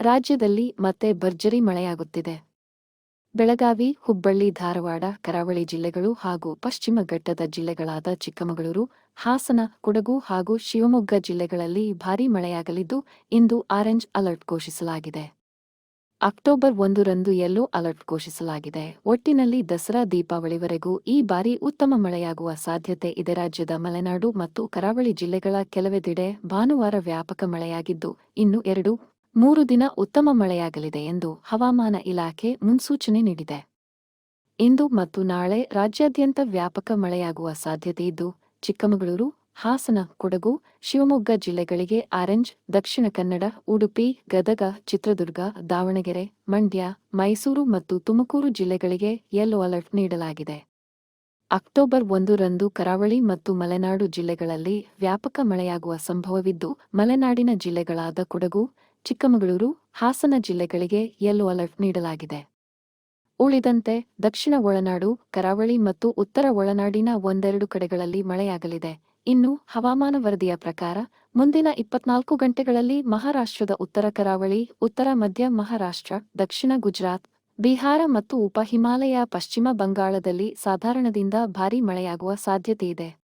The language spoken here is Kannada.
ರಾಜ್ಯದಲ್ಲಿ ಮತ್ತೆ ಭರ್ಜರಿ ಮಳೆಯಾಗುತ್ತಿದೆ. ಬೆಳಗಾವಿ, ಹುಬ್ಬಳ್ಳಿ, ಧಾರವಾಡ, ಕರಾವಳಿ ಜಿಲ್ಲೆಗಳು ಹಾಗೂ ಪಶ್ಚಿಮ ಘಟ್ಟದ ಜಿಲ್ಲೆಗಳಾದ ಚಿಕ್ಕಮಗಳೂರು, ಹಾಸನ, ಕೊಡಗು ಹಾಗೂ ಶಿವಮೊಗ್ಗ ಜಿಲ್ಲೆಗಳಲ್ಲಿ ಭಾರೀ ಮಳೆಯಾಗಲಿದ್ದು ಇಂದು ಆರೆಂಜ್ ಅಲರ್ಟ್ ಘೋಷಿಸಲಾಗಿದೆ. ಅಕ್ಟೋಬರ್ ಒಂದರಂದು ಯೆಲ್ಲೋ ಅಲರ್ಟ್ ಘೋಷಿಸಲಾಗಿದೆ. ಒಟ್ಟಿನಲ್ಲಿ ದಸರಾ ದೀಪಾವಳಿವರೆಗೂ ಈ ಬಾರಿ ಉತ್ತಮ ಮಳೆಯಾಗುವ ಸಾಧ್ಯತೆ ಇದೆ. ರಾಜ್ಯದ ಮಲೆನಾಡು ಮತ್ತು ಕರಾವಳಿ ಜಿಲ್ಲೆಗಳ ಕೆಲವೆಡೆಡೆ ಭಾನುವಾರ ವ್ಯಾಪಕ ಮಳೆಯಾಗಿದ್ದು, ಇನ್ನು ಎರಡು, ಮೂರು ದಿನ ಉತ್ತಮ ಮಳೆಯಾಗಲಿದೆ ಎಂದು ಹವಾಮಾನ ಇಲಾಖೆ ಮುನ್ಸೂಚನೆ ನೀಡಿದೆ. ಇಂದು ಮತ್ತು ನಾಳೆ ರಾಜ್ಯಾದ್ಯಂತ ವ್ಯಾಪಕ ಮಳೆಯಾಗುವ ಸಾಧ್ಯತೆಯಿದ್ದು ಚಿಕ್ಕಮಗಳೂರು ಹಾಸನ, ಕೊಡಗು, ಶಿವಮೊಗ್ಗ ಜಿಲ್ಲೆಗಳಿಗೆ ಆರೆಂಜ್, ದಕ್ಷಿಣ ಕನ್ನಡ, ಉಡುಪಿ, ಗದಗ, ಚಿತ್ರದುರ್ಗ, ದಾವಣಗೆರೆ, ಮಂಡ್ಯ, ಮೈಸೂರು ಮತ್ತು ತುಮಕೂರು ಜಿಲ್ಲೆಗಳಿಗೆ ಯೆಲ್ಲೋ ಅಲರ್ಟ್ ನೀಡಲಾಗಿದೆ. ಅಕ್ಟೋಬರ್ ಒಂದರಂದು ಕರಾವಳಿ ಮತ್ತು ಮಲೆನಾಡು ಜಿಲ್ಲೆಗಳಲ್ಲಿ ವ್ಯಾಪಕ ಮಳೆಯಾಗುವ ಸಂಭವವಿದ್ದು, ಮಲೆನಾಡಿನ ಜಿಲ್ಲೆಗಳಾದ ಕೊಡಗು, ಚಿಕ್ಕಮಗಳೂರು, ಹಾಸನ ಜಿಲ್ಲೆಗಳಿಗೆ ಯೆಲ್ಲೋ ಅಲರ್ಟ್ ನೀಡಲಾಗಿದೆ. ಉಳಿದಂತೆ, ದಕ್ಷಿಣ ಒಳನಾಡು, ಕರಾವಳಿ ಮತ್ತು ಉತ್ತರ ಒಳನಾಡಿನ ಒಂದೆರಡು ಕಡೆಗಳಲ್ಲಿ ಮಳೆಯಾಗಲಿದೆ. ಇನ್ನು ಹವಾಮಾನ ವರದಿಯ ಪ್ರಕಾರ ಮುಂದಿನ ಇಪ್ಪತ್ನಾಲ್ಕು ಗಂಟೆಗಳಲ್ಲಿ ಮಹಾರಾಷ್ಟ್ರದ ಉತ್ತರ ಕರಾವಳಿ, ಉತ್ತರ ಮಧ್ಯ ಮಹಾರಾಷ್ಟ್ರ, ದಕ್ಷಿಣ ಗುಜರಾತ್, ಬಿಹಾರ ಮತ್ತು ಉಪ ಹಿಮಾಲಯ, ಪಶ್ಚಿಮ ಬಂಗಾಳದಲ್ಲಿ ಸಾಧಾರಣದಿಂದ ಭಾರೀ ಮಳೆಯಾಗುವ ಸಾಧ್ಯತೆಯಿದೆ